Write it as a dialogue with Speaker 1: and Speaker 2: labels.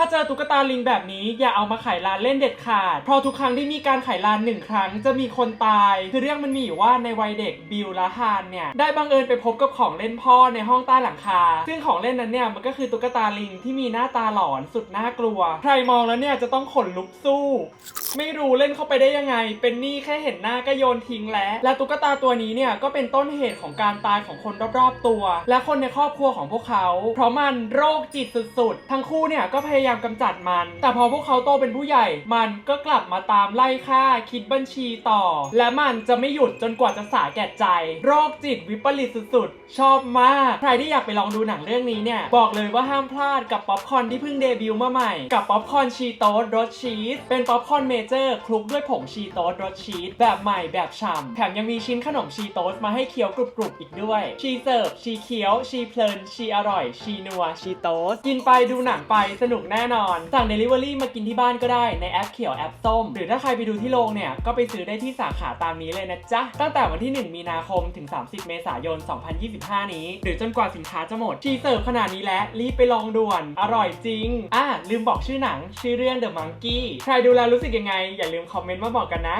Speaker 1: ถ้าเจอตุ๊กตาลิงแบบนี้อย่าเอามาขายร้านเล่นเด็ดขาด เพราะทุกครั้งที่มีการขายร้านหนึ่งครั้งจะมีคนตาย คือเรื่องมันมีอยู่ว่าในวัยเด็กบิลและฮานเนี่ยได้บังเอิญไปพบกับของเล่นพ่อในห้องใต้หลังคา ซึ่งของเล่นนั้นเนี่ยมันก็คือตุ๊กตาลิงที่มีหน้าตาหลอนสุดน่ากลัว ใครมองแล้วเนี่ยจะต้องขนลุกสู้ ไม่รู้เล่นเข้าไปได้ยังไง เป็นนี้แค่เห็นหน้าก็โยนทิ้งแล้ว และตุ๊กตาตัวนี้เนี่ยก็เป็นต้นเหตุของการตายของคนรอบๆตัว และคนในครอบครัวของพวกเขา เพราะมันโรคจิตสุดๆ ทั้งคู่เนี่ยก็พยายามกำจัดมัน แต่พอพวกเขาโตเป็นผู้ใหญ่ มันก็กลับมาตามไล่ฆ่าคิดบัญชีต่อ และมันจะไม่หยุดจนกว่าจะสาแก่ใจ โรคจิตวิปริตสุดๆ ชอบมาก ใครที่อยากไปลองดูหนังเรื่องนี้เนี่ย บอกเลยว่าห้ามพลาดกับป๊อปคอร์นที่เพิ่งเดบิวต์มาใหม่ กับป๊อปคอร์นชีโต๊รสชีส เป็นป๊อปคอร์นเมเจอร์คลุกด้วยผงชีโต๊รสชีสแบบใหม่แบบฉ่ำแถมยังมีชิ้นขนมชีโต๊สมาให้เคี้ยวกรุบๆอีกด้วย ชีเสิร์ฟชีเคี้ยวชีเพลินชีอร่อยชีนัวชีโต๊สกินไปดูหนังไปสนุกแน่นอน สั่ง Delivery มากินที่บ้านก็ได้ในแอปเขียวแอปส้ม หรือถ้าใครไปดูที่โรงเนี่ย ก็ไปซื้อได้ที่สาขาตามนี้เลยนะจ๊ะ ตั้งแต่วันที่ 1 มีนาคมถึง 30 เมษายน 2025 นี้ หรือจนกว่าสินค้าจะหมดชีเสิร์ฟขนาดนี้แล้วรีบไปลองด่วน อร่อยจริงอะลืมบอกชื่อหนัง ชื่อเรื่อง The Monkey ใครดูแล้วรู้สึกยังไง อย่าลืมคอมเมนต์มาบอกกันนะ